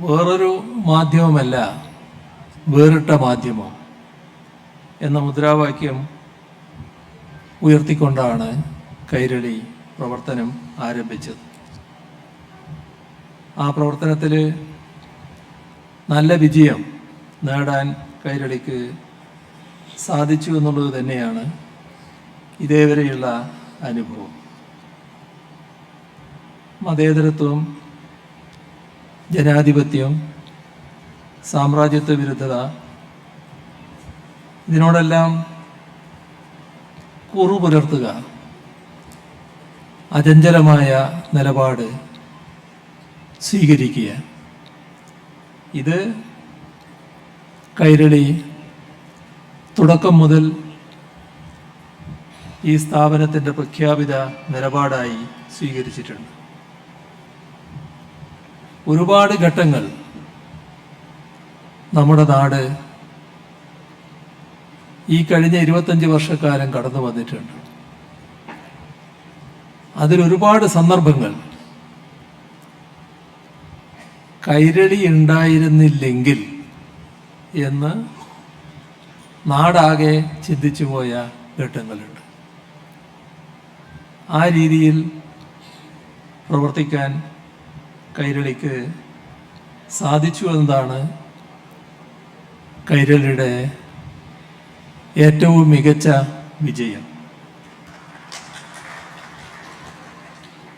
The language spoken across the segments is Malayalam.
വേറൊരു മാധ്യമമല്ല വേറിട്ട മാധ്യമം എന്ന മുദ്രാവാക്യം ഉയർത്തിക്കൊണ്ടാണ് കൈരളി പ്രവർത്തനം ആരംഭിച്ചത്. ആ പ്രവർത്തനത്തിൽ നല്ല വിജയം നേടാൻ കൈരളിക്ക് സാധിച്ചു എന്നുള്ളത് തന്നെയാണ് ഇതേവരെയുള്ള അനുഭവം. മതേതരത്വം ജനാധിപത്യം സാമ്രാജ്യത്വ വിരുദ്ധത ഇതിനോടെല്ലാം കുറു പുലർത്തുക. അചഞ്ചലമായ നിലപാട് സ്വീകരിക്കുക. ഇത് കൈരളി തുടക്കം മുതൽ ഈ സ്ഥാപനത്തിന്റെ പ്രഖ്യാപിത നിലപാടായി സ്വീകരിച്ചിട്ടുണ്ട്. ഒരുപാട് ഘട്ടങ്ങൾ നമ്മുടെ നാട് ഈ കഴിഞ്ഞ ഇരുപത്തഞ്ച് വർഷക്കാലം കടന്നു വന്നിട്ടുണ്ട്. അതിലൊരുപാട് സന്ദർഭങ്ങൾ. കൈരളി ഉണ്ടായിരുന്നില്ലെങ്കിൽ എന്ന് നാടാകെ ചിന്തിച്ചു പോയ ഘട്ടങ്ങളുണ്ട്. ആ രീതിയിൽ പ്രവർത്തിക്കാൻ കൈരളിക്ക് സാധിച്ചു എന്നതാണ് കൈരളിയുടെ ഏറ്റവും മികച്ച വിജയം.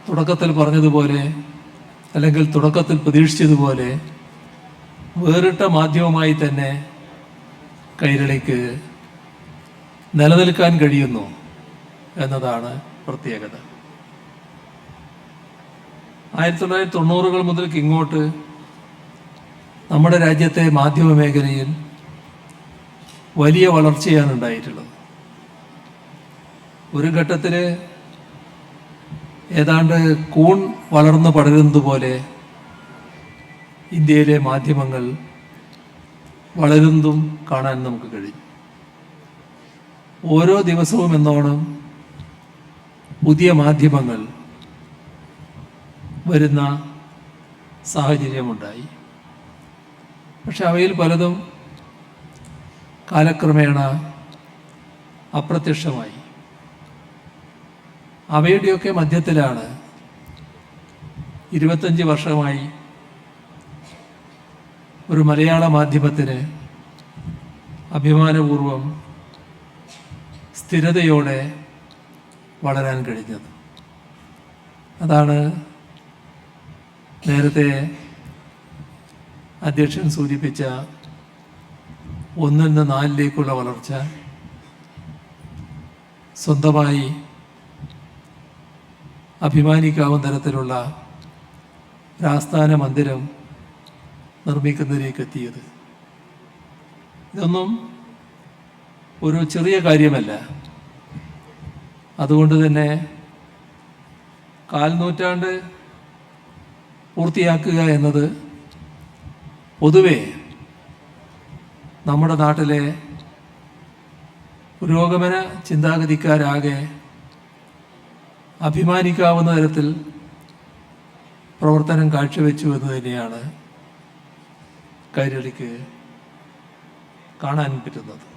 തുടക്കത്തിൽ പറഞ്ഞതുപോലെ അല്ലെങ്കിൽ തുടക്കത്തിൽ പ്രതീക്ഷിച്ചതുപോലെ വേറിട്ട മാധ്യമമായി തന്നെ കൈരളിക്ക് നിലനിൽക്കാൻ കഴിയുന്നു എന്നതാണ് പ്രത്യേകത. ആയിരത്തി തൊള്ളായിരത്തി തൊണ്ണൂറുകൾ മുതൽക്ക് ഇങ്ങോട്ട് നമ്മുടെ രാജ്യത്തെ മാധ്യമ മേഖലയിൽ വലിയ വളർച്ചയാണ് ഉണ്ടായിട്ടുള്ളത്. ഒരു ഘട്ടത്തിൽ ഏതാണ്ട് കൂൺ വളർന്നു പടരുന്നത് പോലെ ഇന്ത്യയിലെ മാധ്യമങ്ങൾ വളരുന്നതും കാണാൻ നമുക്ക് കഴിയും. ഓരോ ദിവസവും എന്നോണം പുതിയ മാധ്യമങ്ങൾ വരുന്ന സാഹചര്യമുണ്ടായി. പക്ഷെ അവയിൽ പലതും കാലക്രമേണ അപ്രത്യക്ഷമായി. അവയുടെയൊക്കെ മധ്യത്തിലാണ് ഇരുപത്തഞ്ച് വർഷമായി ഒരു മലയാള മാധ്യമത്തിന് അഭിമാനപൂർവം സ്ഥിരതയോടെ വളരാൻ കഴിഞ്ഞത്. അതാണ് നേരത്തെ അധ്യക്ഷൻ സൂചിപ്പിച്ച ഒന്നിൽ നിന്ന് നാലിലേക്കുള്ള വളർച്ച സ്വന്തമായി അഭിമാനിക്കാവുന്ന തരത്തിലുള്ള ഒരാസ്ഥാന മന്ദിരം നിർമ്മിക്കുന്നതിലേക്ക് എത്തിയത് ഇതൊന്നും ഒരു ചെറിയ കാര്യമല്ല. അതുകൊണ്ട് തന്നെ കാൽ നൂറ്റാണ്ട് പൂർത്തിയാക്കുക എന്നത് പൊതുവെ നമ്മുടെ നാട്ടിലെ പുരോഗമന ചിന്താഗതിക്കാരാകെ അഭിമാനിക്കാവുന്ന തരത്തിൽ പ്രവർത്തനം കാഴ്ചവെച്ചു എന്ന് തന്നെയാണ് കൈരളിക്ക് കാണാൻ പറ്റുന്നത്.